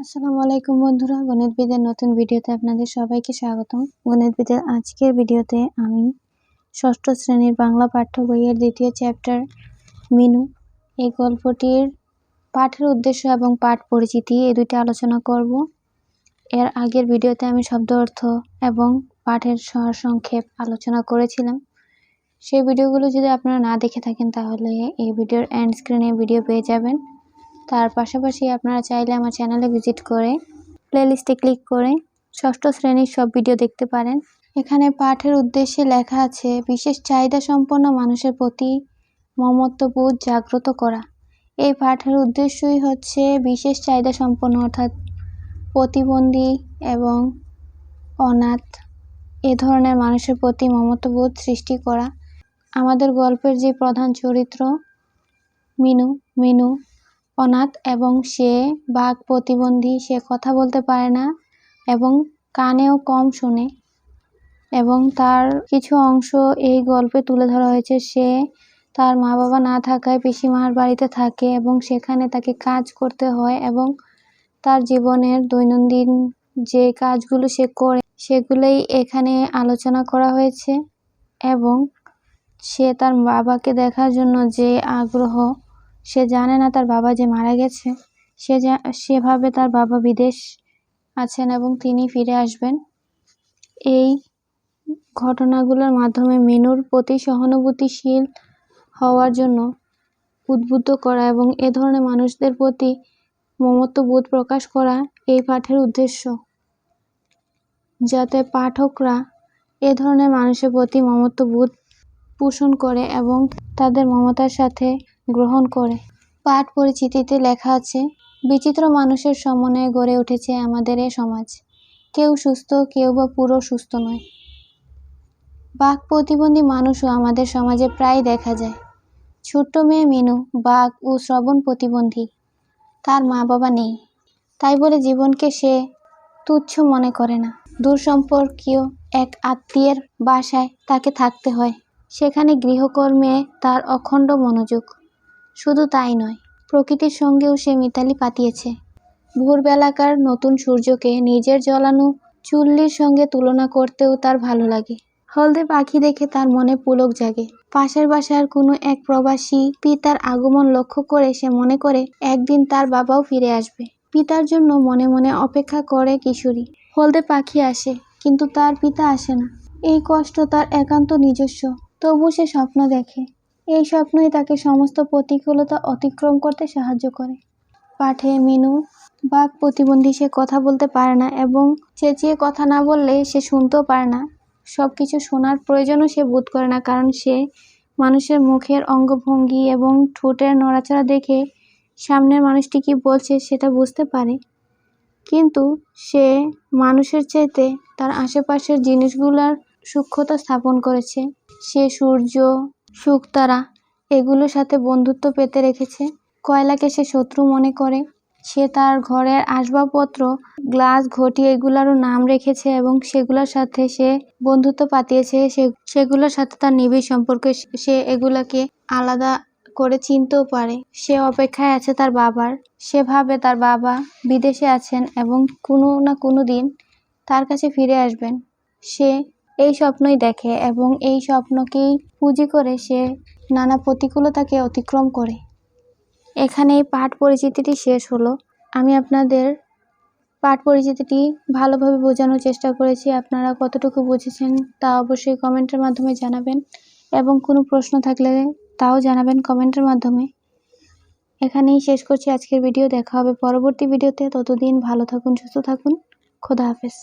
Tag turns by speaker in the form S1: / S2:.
S1: আসসালামু আলাইকুম বন্ধুরা, গণিত বিদের নতুন ভিডিওতে আপনাদের সবাইকে স্বাগতম। গণিত বিদের আজকের ভিডিওতে আমি ষষ্ঠ শ্রেণির বাংলা পাঠ্য বইয়ের দ্বিতীয় চ্যাপ্টার মিনু, এই গল্পটির পাঠের উদ্দেশ্য এবং পাঠ পরিচিতি এই দুইটা আলোচনা করব। এর আগের ভিডিওতে আমি শব্দ অর্থ এবং পাঠের সংক্ষেপ আলোচনা করেছিলাম। সেই ভিডিওগুলো যদি আপনারা না দেখে থাকেন, তাহলে এই ভিডিওর এন্ড স্ক্রিনে ভিডিও পেয়ে যাবেন। তার পাশাপাশি আপনারা চাইলে আমার চ্যানেলে ভিজিট করে প্লেলিস্টে ক্লিক করে ষষ্ঠ শ্রেণির সব ভিডিও দেখতে পারেন। এখানে পাঠের উদ্দেশ্যে লেখা আছে, বিশেষ চাহিদা সম্পন্ন মানুষের প্রতি মমত্ববোধ জাগ্রত করা। এই পাঠের উদ্দেশ্যই হচ্ছে বিশেষ চাহিদা সম্পন্ন, অর্থাৎ প্রতিবন্ধী এবং অনাথ, এ ধরনের মানুষের প্রতি মমত্ববোধ সৃষ্টি করা। আমাদের গল্পের যে প্রধান চরিত্র মিনু মিনু অনাথ এবং সে বাঘ প্রতিবন্ধী, সে কথা বলতে পারে না এবং কানেও কম শোনে। এবং তার কিছু অংশ এই গল্পে তুলে ধরা হয়েছে, সে তার মা বাবা না থাকায় পিসিমার বাড়িতে থাকে এবং সেখানে তাকে কাজ করতে হয় এবং তার জীবনের দৈনন্দিন যে কাজগুলো সে করে, সেগুলোই এখানে আলোচনা করা হয়েছে। এবং সে তার বাবাকে দেখার জন্য যে আগ্রহ সে জানে না তার বাবা যে মারা গেছে। সে যা সেভাবে তার বাবা বিদেশ আছেন এবং তিনি ফিরে আসবেন। এই ঘটনাগুলোর মাধ্যমে মেনুর প্রতি সহানুভূতিশীল হওয়ার জন্য উদ্বুদ্ধ করা এবং এ ধরনের মানুষদের প্রতি মমত্ববোধ প্রকাশ করা এই পাঠের উদ্দেশ্য। যাতে পাঠকরা এ ধরনের মানুষের প্রতি মমত্ববোধ পোষণ করে এবং তাদের মমতার সাথে গ্রহণ করে। পাঠ পরিচিতিতে লেখা আছে, বিচিত্র মানুষের সমন্বয়ে গড়ে উঠেছে আমাদের এ সমাজ। কেউ সুস্থ, কেউ বা পুরো সুস্থ নয়। বাঘ প্রতিবন্ধী মানুষও আমাদের সমাজে প্রায় দেখা যায়। ছোট্ট মেয়ে মিনু বাঘ ও শ্রবণ প্রতিবন্ধী। তার মা বাবা নেই। তাই বলে জীবনকে সে তুচ্ছ মনে করে না। দূর সম্পর্কীয় এক আত্মীয়ের বাসায় তাকে থাকতে হয়। সেখানে গৃহকর্মে তার অখণ্ড মনোযোগ। শুধু তাই নয়, প্রকৃতির সঙ্গেও সে মিতালি পাতিয়েছে। ভোরবেলাকার নতুন সূর্যকে নিজের জ্বলানো চুল্লির সঙ্গে তুলনা করতেও তার ভালো লাগে। হলদে পাখি দেখে তার মনে পুলক জাগে। পাশের বাসার কোনো এক প্রবাসী পিতার আগমন লক্ষ্য করে সে মনে করে, একদিন তার বাবাও ফিরে আসবে। পিতার জন্য মনে মনে অপেক্ষা করে কিশোরী। হলদে পাখি আসে, কিন্তু তার পিতা আসে না। এই কষ্ট তার একান্ত নিজস্ব, তবু সে স্বপ্ন দেখে। এই স্বপ্নই তাকে সমস্ত প্রতিকূলতা অতিক্রম করতে সাহায্য করে। পাঠে মিনু বাঘ প্রতিবন্ধী সে কথা বলতে পারে না এবং চেঁচিয়ে কথা না বললে সে শুনতেও পারে না। সব কিছু শোনার প্রয়োজনও সে বোধ করে না, কারণ সে মানুষের মুখের অঙ্গভঙ্গি এবং ঠোঁটের নড়াচড়া দেখে সামনের মানুষটি কি বলছে সেটা বুঝতে পারে। কিন্তু সে মানুষের চাইতে তার আশেপাশের জিনিসগুলোর সূক্ষ্মতা স্থাপন করেছে। সে সূর্য শুকতারা, এগুলোর সাথে বন্ধুত্ব পেতে রেখেছে। কয়লাকে সে শত্রু মনে করে। সে তার ঘরের আসবাবপত্র, গ্লাস, ঘটি এগুলারও নাম রেখেছে এবং সেগুলোর সাথে সে বন্ধুত্ব পাতিয়েছে। সে, সেগুলোর সাথে তার নিবিড় সম্পর্কে, সে এগুলাকে আলাদা করে চিনতেও পারে। সে অপেক্ষায় আছে তার বাবার। সেভাবে তার বাবা বিদেশে আছেন এবং কোনো না কোনো দিন তার কাছে ফিরে আসবেন। সে এই স্বপ্নই দেখে এবং এই স্বপ্নকেই পুঁজি করে সে নানা প্রতিকূলতাকে অতিক্রম করে। এখানে এই পাঠ পরিচিতিটি শেষ হলো। আমি আপনাদের পাঠ পরিচিতিটি ভালোভাবে বোঝানোর চেষ্টা করেছি। আপনারা কতটুকু বুঝেছেন তা অবশ্যই কমেন্টের মাধ্যমে জানাবেন এবং কোনো প্রশ্ন থাকলে তাও জানাবেন কমেন্টের মাধ্যমে। এখানেই শেষ করছি আজকের ভিডিও। দেখা হবে পরবর্তী ভিডিওতে। ততদিন ভালো থাকুন, সুস্থ থাকুন। খোদা হাফেজ।